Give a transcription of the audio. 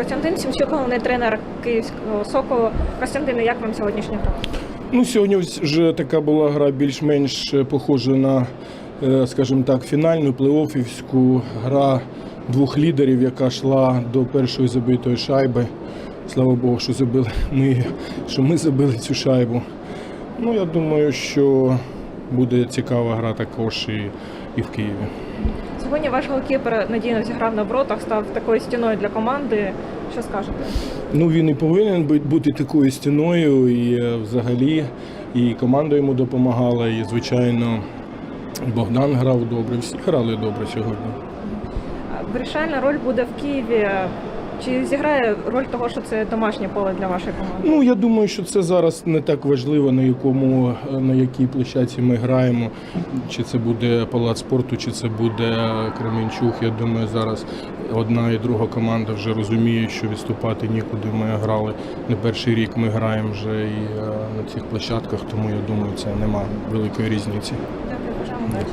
Костянтин Сімчук, головний тренер київського соколу. Костянтине, як вам сьогоднішня гра? Ну, сьогодні вже така була гра більш-менш е, похожа на, е, скажімо так, фінальну плей-офівську гра двох лідерів, яка йшла до першої забитої шайби. Слава Богу, що забили ми, що ми забили цю шайбу. Ну, я думаю, що буде цікава гра також і, і в Києві. Сьогодні ваш голкіпер надійно зіграв на воротах, став такою стіною для команди. Що скажете? Ну, він і повинен бути такою стіною, і е, взагалі, і команда йому допомагала, і, звичайно, Богдан грав добре. Всі грали добре сьогодні. Вирішальна роль буде в Києві. Чи зіграє роль того, що це домашнє поле для вашої команди? Ну, я думаю, що це зараз не так важливо, на якому на якій площадці ми граємо. Чи це буде палац спорту, чи це буде Кременчуг. Я думаю, зараз одна і друга команда вже розуміє, що відступати нікуди. Ми грали не перший рік. Ми граємо вже і е, на цих площадках, тому я думаю, це нема великої різниці. Дякую, бажаємо.